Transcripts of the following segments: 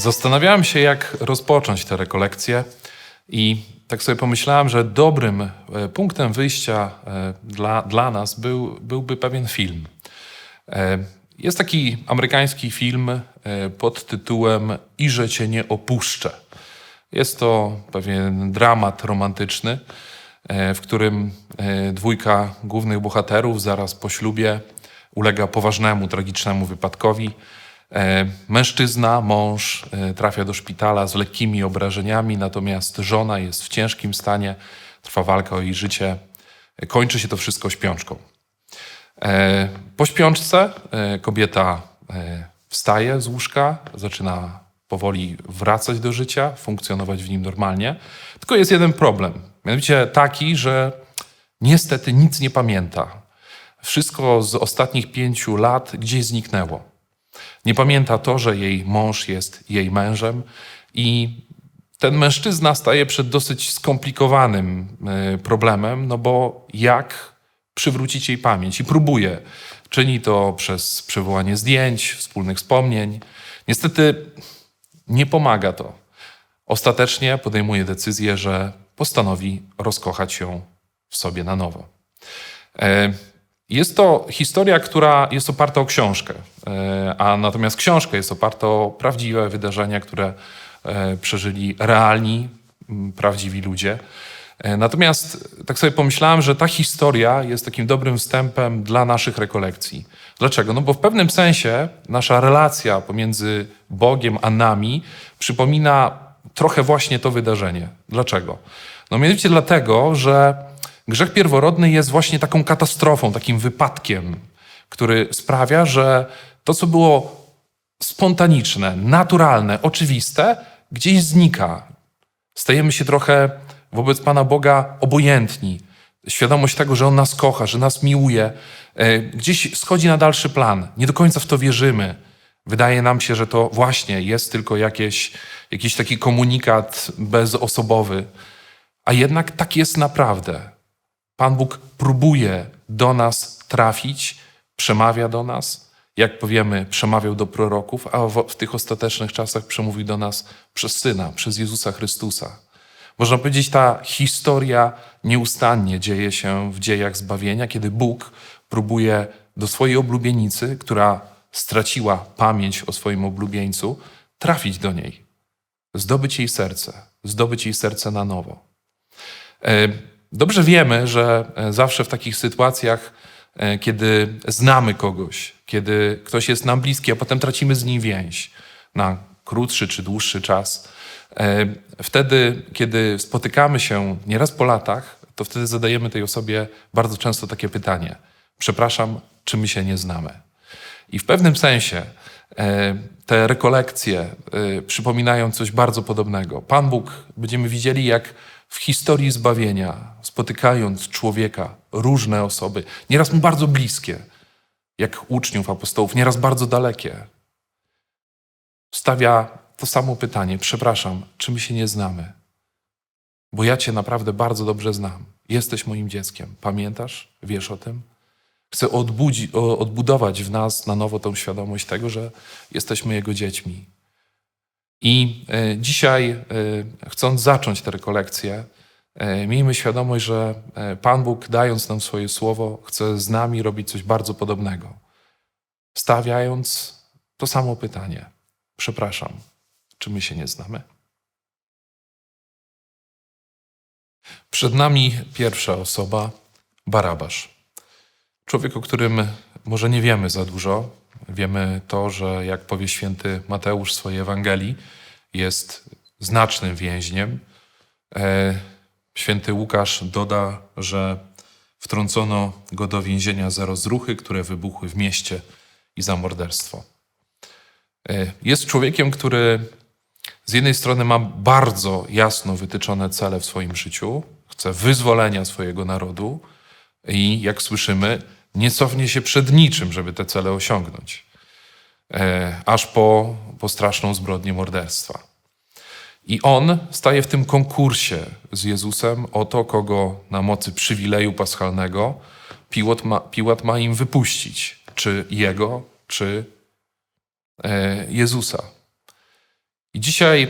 Zastanawiałem się, jak rozpocząć tę rekolekcję i tak sobie pomyślałem, że dobrym e, punktem wyjścia e, dla, dla nas był, byłby pewien film. E, Jest taki amerykański film pod tytułem Iże cię nie opuszczę. Jest to pewien dramat romantyczny, w którym dwójka głównych bohaterów zaraz po ślubie ulega poważnemu, tragicznemu wypadkowi. E, Mężczyzna, mąż e, trafia do szpitala z lekkimi obrażeniami, natomiast żona jest w ciężkim stanie, trwa walka o jej życie. E, Kończy się to wszystko śpiączką. Po śpiączce kobieta wstaje z łóżka, zaczyna powoli wracać do życia, funkcjonować w nim normalnie. Tylko jest jeden problem. Mianowicie taki, że niestety nic nie pamięta. Wszystko z ostatnich pięciu lat gdzieś zniknęło. Nie pamięta to, że jej mąż jest jej mężem i ten mężczyzna staje przed dosyć skomplikowanym e, problemem, no bo jak przywrócić jej pamięć i próbuje. Czyni to przez przywołanie zdjęć, wspólnych wspomnień. Niestety nie pomaga to. Ostatecznie podejmuje decyzję, że postanowi rozkochać ją w sobie na nowo. Jest to historia, która jest oparta o książkę, e, a natomiast książka jest oparta o prawdziwe wydarzenia, które e, przeżyli realni, prawdziwi ludzie. E, Natomiast tak sobie pomyślałem, że ta historia jest takim dobrym wstępem dla naszych rekolekcji. Dlaczego? No bo w pewnym sensie nasza relacja pomiędzy Bogiem a nami przypomina trochę właśnie to wydarzenie. Dlaczego? No mianowicie dlatego, że grzech pierworodny jest właśnie taką katastrofą, takim wypadkiem, który sprawia, że to, co było spontaniczne, naturalne, oczywiste, gdzieś znika. Stajemy się trochę wobec Pana Boga obojętni. Świadomość tego, że On nas kocha, że nas miłuje, e, gdzieś schodzi na dalszy plan. Nie do końca w to wierzymy. Wydaje nam się, że to właśnie jest tylko jakieś, jakiś taki komunikat bezosobowy. A jednak tak jest naprawdę. Pan Bóg próbuje do nas trafić, przemawia do nas. Jak powiemy, przemawiał do proroków, a w, w tych ostatecznych czasach przemówi do nas przez Syna, przez Jezusa Chrystusa. Można powiedzieć, ta historia nieustannie dzieje się w dziejach zbawienia, kiedy Bóg próbuje do swojej oblubienicy, która straciła pamięć o swoim oblubieńcu, trafić do niej, zdobyć jej serce, zdobyć jej serce na nowo. Dobrze wiemy, że e, zawsze w takich sytuacjach, e, kiedy znamy kogoś, kiedy ktoś jest nam bliski, a potem tracimy z nim więź na krótszy czy dłuższy czas, e, wtedy, kiedy spotykamy się nieraz po latach, to wtedy zadajemy tej osobie bardzo często takie pytanie: Przepraszam, czy my się nie znamy? I w pewnym sensie te rekolekcje przypominają coś bardzo podobnego. Pan Bóg, będziemy widzieli, jak w historii zbawienia, spotykając człowieka, różne osoby, nieraz mu bardzo bliskie, jak uczniów apostołów, nieraz bardzo dalekie, stawia to samo pytanie: Przepraszam, czy my się nie znamy? Bo ja Cię naprawdę bardzo dobrze znam. Jesteś moim dzieckiem. Pamiętasz? Wiesz o tym? Chcę odbudzi, odbudować w nas na nowo tą świadomość tego, że jesteśmy Jego dziećmi. I e, dzisiaj, e, chcąc zacząć tę rekolekcję, e, miejmy świadomość, że Pan Bóg, dając nam swoje słowo, chce z nami robić coś bardzo podobnego. Stawiając to samo pytanie: Przepraszam, czy my się nie znamy? Przed nami pierwsza osoba, Barabasz. Człowiek, o którym może nie wiemy za dużo. Wiemy to, że jak powie święty Mateusz w swojej Ewangelii, jest znacznym więźniem. E, Święty Łukasz doda, że wtrącono go do więzienia za rozruchy, które wybuchły w mieście i za morderstwo. E, Jest człowiekiem, który z jednej strony ma bardzo jasno wytyczone cele w swoim życiu, chce wyzwolenia swojego narodu i jak słyszymy, nie cofnie się przed niczym, żeby te cele osiągnąć, e, aż po, po straszną zbrodnię morderstwa. I on staje w tym konkursie z Jezusem o to, kogo na mocy przywileju paschalnego Piłat ma, Piłat ma im wypuścić, czy jego, czy e, Jezusa. I dzisiaj e,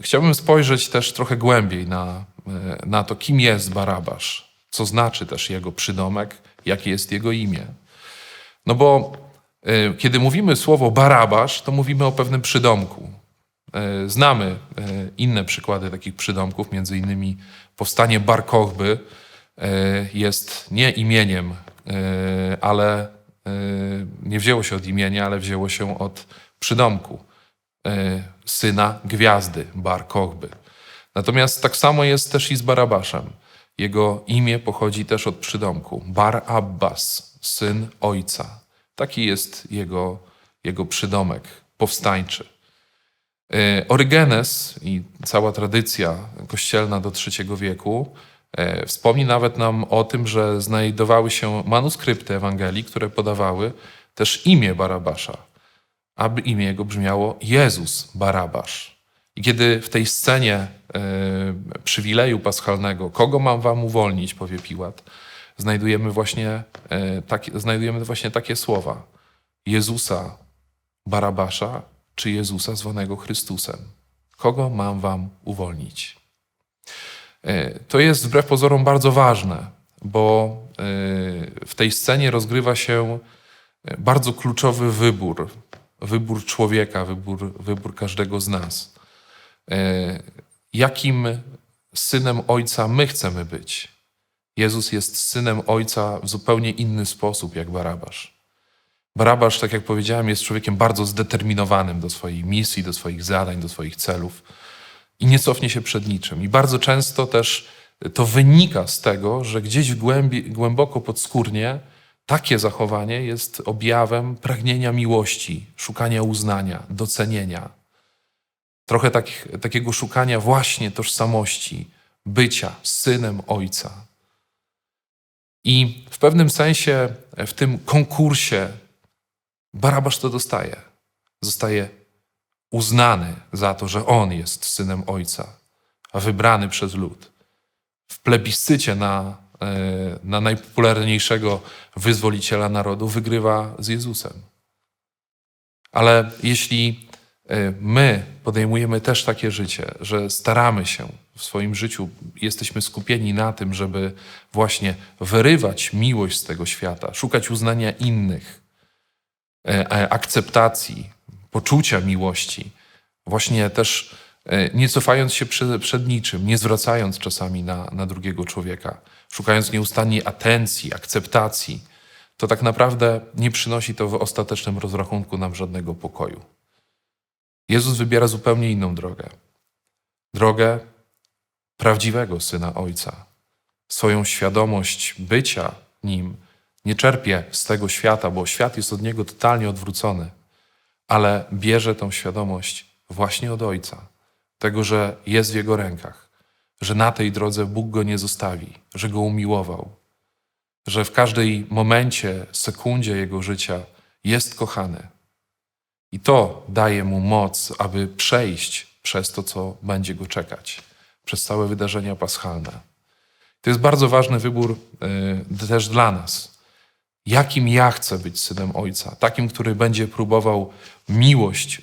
chciałbym spojrzeć też trochę głębiej na, na to, kim jest Barabasz, co znaczy też jego przydomek, jakie jest jego imię. No bo e, kiedy mówimy słowo Barabasz, to mówimy o pewnym przydomku. E, znamy e, inne przykłady takich przydomków, między innymi powstanie Bar Kochby e, jest nie imieniem, ale nie wzięło się od imienia, ale wzięło się od przydomku syna gwiazdy Bar Kochby. Natomiast tak samo jest też i z Barabaszem. Jego imię pochodzi też od przydomku Bar Abbas, syn ojca. Taki jest jego, jego przydomek powstańczy. E, Orygenes i cała tradycja kościelna do III wieku e, wspomni nawet nam o tym, że znajdowały się manuskrypty Ewangelii, które podawały też imię Barabasza, aby imię jego brzmiało Jezus Barabasz. I kiedy w tej scenie e, przywileju paschalnego, kogo mam wam uwolnić, powie Piłat, znajdujemy właśnie, takie, znajdujemy właśnie takie słowa. Jezusa Barabasza czy Jezusa zwanego Chrystusem? Kogo mam wam uwolnić? E, To jest wbrew pozorom bardzo ważne, bo w tej scenie rozgrywa się bardzo kluczowy wybór. Wybór człowieka, wybór, wybór każdego z nas. E, Jakim synem Ojca my chcemy być? Jezus jest synem Ojca w zupełnie inny sposób jak Barabasz. Barabasz, tak jak powiedziałem, jest człowiekiem bardzo zdeterminowanym do swojej misji, do swoich zadań, do swoich celów i nie cofnie się przed niczym. I bardzo często też to wynika z tego, że gdzieś głębi, głęboko podskórnie takie zachowanie jest objawem pragnienia miłości, szukania uznania, docenienia. Trochę tak, takiego szukania właśnie tożsamości, bycia synem Ojca. I w pewnym sensie w tym konkursie Barabasz to dostaje. Zostaje uznany za to, że on jest synem ojca, a wybrany przez lud. W plebiscycie na, e, na najpopularniejszego wyzwoliciela narodu wygrywa z Jezusem. Ale jeśli my podejmujemy też takie życie, że staramy się w swoim życiu, jesteśmy skupieni na tym, żeby właśnie wyrywać miłość z tego świata, szukać uznania innych, e, e, akceptacji, poczucia miłości, właśnie też e, nie cofając się przed, przed niczym, nie zwracając czasami na, na drugiego człowieka, szukając nieustannie atencji, akceptacji, to tak naprawdę nie przynosi to w ostatecznym rozrachunku nam żadnego pokoju. Jezus wybiera zupełnie inną drogę. Drogę prawdziwego syna Ojca. Swoją świadomość bycia nim nie czerpie z tego świata, bo świat jest od niego totalnie odwrócony, ale bierze tą świadomość właśnie od Ojca, tego, że jest w jego rękach, że na tej drodze Bóg go nie zostawi, że go umiłował, że w każdej momencie, sekundzie jego życia jest kochany. I to daje mu moc, aby przejść przez to, co będzie go czekać, przez całe wydarzenia paschalne. To jest bardzo ważny wybór y, też dla nas. Jakim ja chcę być synem Ojca? Takim, który będzie próbował miłość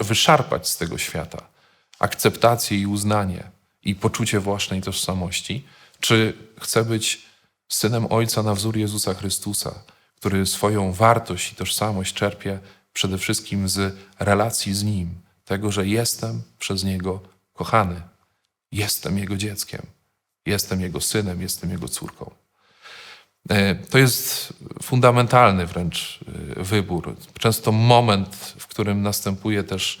wyszarpać z tego świata, akceptację i uznanie i poczucie własnej tożsamości? Czy chcę być synem Ojca na wzór Jezusa Chrystusa, który swoją wartość i tożsamość czerpie przede wszystkim z relacji z Nim, tego, że jestem przez Niego kochany, jestem Jego dzieckiem, jestem Jego synem, jestem Jego córką. E, To jest fundamentalny wręcz e, wybór. Często moment, w którym następuje też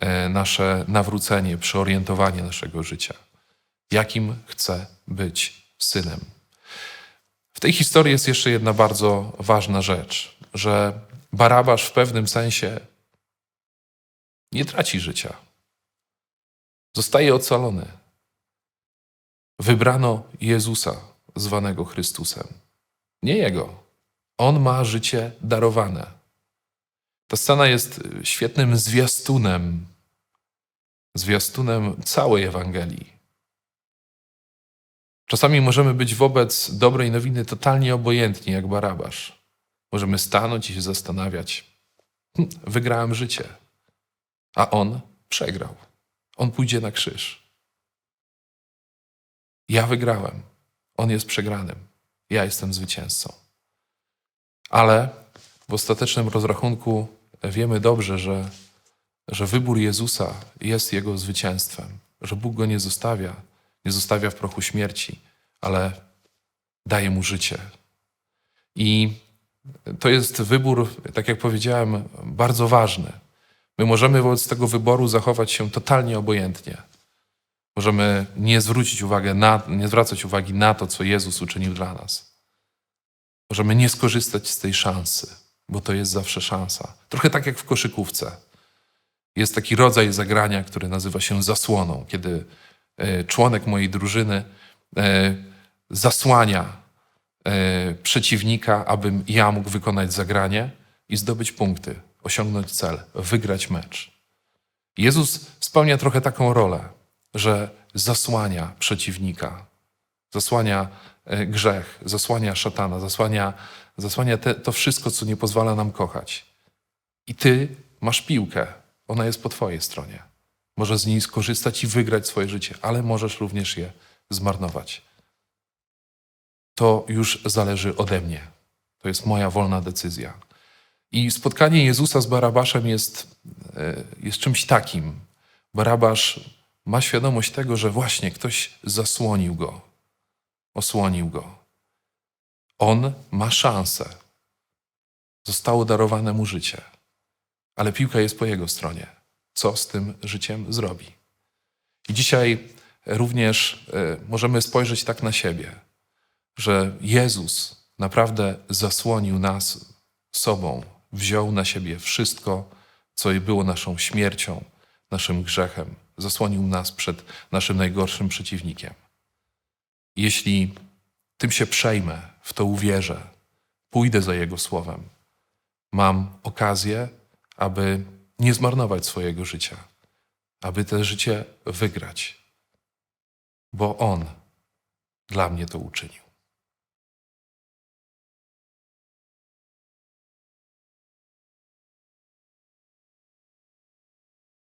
e, nasze nawrócenie, przeorientowanie naszego życia. Jakim chcę być synem? W tej historii jest jeszcze jedna bardzo ważna rzecz, że Barabasz w pewnym sensie nie traci życia. Zostaje ocalony. Wybrano Jezusa, zwanego Chrystusem. Nie jego. On ma życie darowane. Ta scena jest świetnym zwiastunem, zwiastunem całej Ewangelii. Czasami możemy być wobec dobrej nowiny totalnie obojętni, jak Barabasz. Możemy stanąć i się zastanawiać. Hm, wygrałem życie. A on przegrał. On pójdzie na krzyż. Ja wygrałem. On jest przegranym. Ja jestem zwycięzcą. Ale w ostatecznym rozrachunku wiemy dobrze, że, że wybór Jezusa jest Jego zwycięstwem, że Bóg go nie zostawia, nie zostawia w prochu śmierci, ale daje mu życie. I to jest wybór, tak jak powiedziałem, bardzo ważny. My możemy wobec tego wyboru zachować się totalnie obojętnie. Możemy nie zwrócić uwagi na, nie zwracać uwagi na to, co Jezus uczynił dla nas. Możemy nie skorzystać z tej szansy, bo to jest zawsze szansa. Trochę tak jak w koszykówce. Jest taki rodzaj zagrania, który nazywa się zasłoną, kiedy e, członek mojej drużyny e, zasłania przeciwnika, abym ja mógł wykonać zagranie i zdobyć punkty, osiągnąć cel, wygrać mecz. Jezus spełnia trochę taką rolę, że zasłania przeciwnika, zasłania e, grzech, zasłania szatana, zasłania, zasłania te, to wszystko, co nie pozwala nam kochać. I ty masz piłkę, ona jest po twojej stronie. Możesz z niej skorzystać i wygrać swoje życie, ale możesz również je zmarnować. To już zależy ode mnie. To jest moja wolna decyzja. I spotkanie Jezusa z Barabaszem jest, e, jest czymś takim. Barabasz ma świadomość tego, że właśnie ktoś zasłonił go, osłonił go. On ma szansę. Zostało darowane mu życie, ale piłka jest po jego stronie. Co z tym życiem zrobi? I dzisiaj również e, możemy spojrzeć tak na siebie, że Jezus naprawdę zasłonił nas sobą, wziął na siebie wszystko, co było naszą śmiercią, naszym grzechem, zasłonił nas przed naszym najgorszym przeciwnikiem. Jeśli tym się przejmę, w to uwierzę, pójdę za Jego słowem, mam okazję, aby nie zmarnować swojego życia, aby to życie wygrać, bo On dla mnie to uczynił.